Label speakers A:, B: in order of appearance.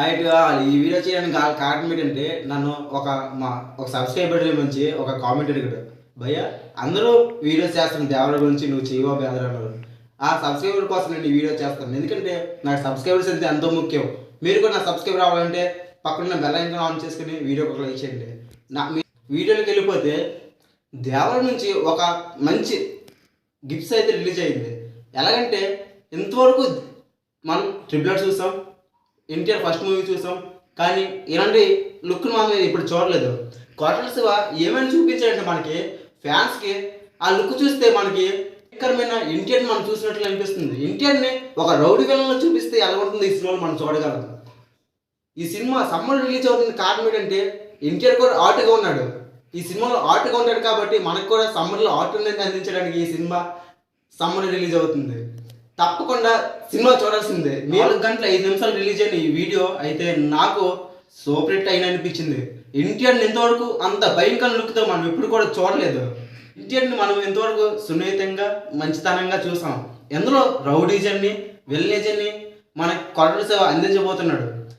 A: నైట్గా ఈ వీడియో చేయడానికి కారణం ఏంటంటే నన్ను ఒక మా ఒక సబ్స్క్రైబర్ నుంచి ఒక కామెంట్ అడిగాడు. భయ్య అందరూ వీడియోస్ చేస్తాను దేవర గురించి నువ్వు చేయవా బేదరాలు ఆ సబ్స్క్రైబర్ కోసం నేను ఈ వీడియో చేస్తాను. ఎందుకంటే నాకు సబ్స్క్రైబర్స్ అయితే ఎంతో ముఖ్యం. మీరు కూడా నా సబ్స్క్రైబర్ అవ్వాలంటే పక్కన బెల్ ఐకాన్ ఆన్ చేసుకుని వీడియో ఒక లైక్ చేయండి. నా మీ వీడియోలోకి వెళ్ళిపోతే దేవర నుంచి ఒక మంచి గిఫ్ట్స్ అయితే రిలీజ్ అయింది. ఎలాగంటే ఇంతవరకు మనం ట్రిపులర్ చూసాం. ఎన్టీఆర్ ఫస్ట్ మూవీ చూసాం. కానీ ఇలాంటి లుక్ను మనం ఇప్పుడు చూడలేదు. కోటల శివ ఏమైనా చూపించాడంటే మనకి ఫ్యాన్స్కి ఆ లుక్ చూస్తే మనకి భయంకరమైన ఎన్టీఆర్ని మనం చూసినట్లు అనిపిస్తుంది. ఎన్టీఆర్ని ఒక రౌడీ విలన్లో చూపిస్తే ఎలా ఉంటుంది ఈ సినిమాలో మనం చూడగలం. ఈ సినిమా సమ్మర్ రిలీజ్ అవుతుంది కారణం ఏంటంటే ఎన్టీఆర్ కూడా ఆర్ట్గా ఉన్నాడు. ఈ సినిమాలో ఆర్ట్గా ఉంటాడు కాబట్టి మనకు కూడా సమ్మర్లో ఆర్ట్ అనేది అందించడానికి ఈ సినిమా సమ్మర్ రిలీజ్ అవుతుంది. తప్పకుండా సినిమా చూడాల్సిందే. నాలుగు గంటల ఐదు నిమిషాలు రిలీజ్ అయిన ఈ వీడియో అయితే నాకు సూపర్ హిట్ అయిన అనిపించింది. ఎన్టీఆర్ని ఇంతవరకు అంత భయంకర లుక్తో మనం ఎప్పుడు కూడా చూడలేదు. ఎన్టీఆర్ని మనం ఇంతవరకు సున్నితంగా మంచితనంగా చూసాం. ఎందులో రౌడీజన్ని విల్లేజన్ని మన కొరట సేవ అందించబోతున్నాడు.